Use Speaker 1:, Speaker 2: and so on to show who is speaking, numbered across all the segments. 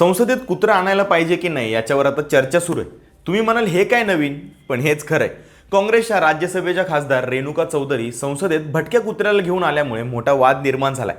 Speaker 1: संसदेत कुत्रा आणायला पाहिजे की नाही याच्यावर आता चर्चा सुरू आहे. तुम्ही म्हणाल हे काय नवीन? पण हेच खरं आहे. काँग्रेसच्या राज्यसभेच्या खासदार रेणुका चौधरी संसदेत भटक्या कुत्र्याला घेऊन आल्यामुळे मोठा वाद निर्माण झालाय.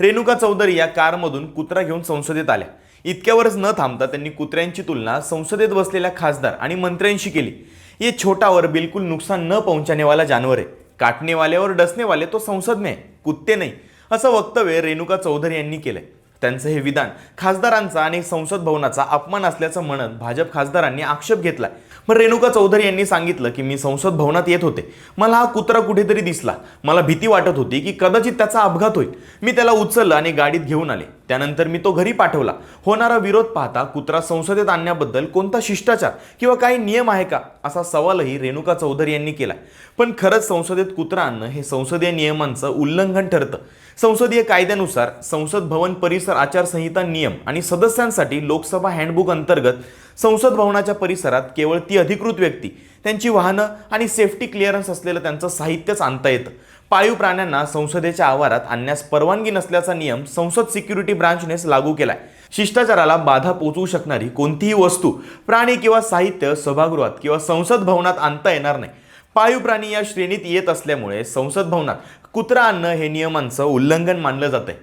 Speaker 1: रेणुका चौधरी या कारमधून कुत्रा घेऊन संसदेत आल्या. इतक्यावरच न थांबता त्यांनी कुत्र्यांची तुलना संसदेत बसलेल्या खासदार आणि मंत्र्यांशी केली. ये छोटावर बिलकुल नुकसान न पहुंचाने जानवर आहे. काटणेवाल्यावर वाले और तो संसद नाही कुत्ते नाही असं वक्तव्य रेणुका चौधरी यांनी केलंय. त्यांचं हे विधान. खासदारांचा आणि संसद भवनाचा अपमान असल्याचं म्हणत भाजप खासदारांनी आक्षेप घेतलाय. पण रेणुका चौधरी यांनी सांगितलं की मी संसद भवनात येत होते. मला हा कुत्रा कुठेतरी दिसला. मला भीती वाटत होती की कदाचित त्याचा अपघात होईल. मी त्याला उचललं आणि गाडीत घेऊन आले. त्यानंतर मी तो घरी पाठवला. होणारा विरोध पाहता कुत्रा संसदेत आणण्याबद्दल कोणता शिष्टाचार किंवा काही नियम आहे का? असा सवालही रेणुका चौधरी यांनी केला पण खरंच संसदेत कुत्रा आणणं हे संसदीय नियमांचं उल्लंघन ठरतं. संसदीय कायद्यानुसार संसद भवन परिसर आचारसंहिता नियम आणि सदस्यांसाठी लोकसभा हँडबुक अंतर्गत संसद भवनाच्या परिसरात केवळ ती अधिकृत व्यक्ती त्यांची वाहनं आणि सेफ्टी क्लिअरन्स असलेलं त्यांचं साहित्यच आणता येतं. पाळीव प्राण्यांना संसदेच्या आवारात आणण्यास परवानगी नसल्याचा नियम संसद सिक्युरिटी ब्रांचनेच लागू केलाय. शिष्टाचाराला बाधा पोचवू शकणारी कोणतीही वस्तू प्राणी किंवा साहित्य सभागृहात किंवा संसद भवनात आणता येणार नाही. पाळीव प्राणी या श्रेणीत येत असल्यामुळे संसद भवनात कुत्रा आणणं हे नियमांचं उल्लंघन मानलं जातंय.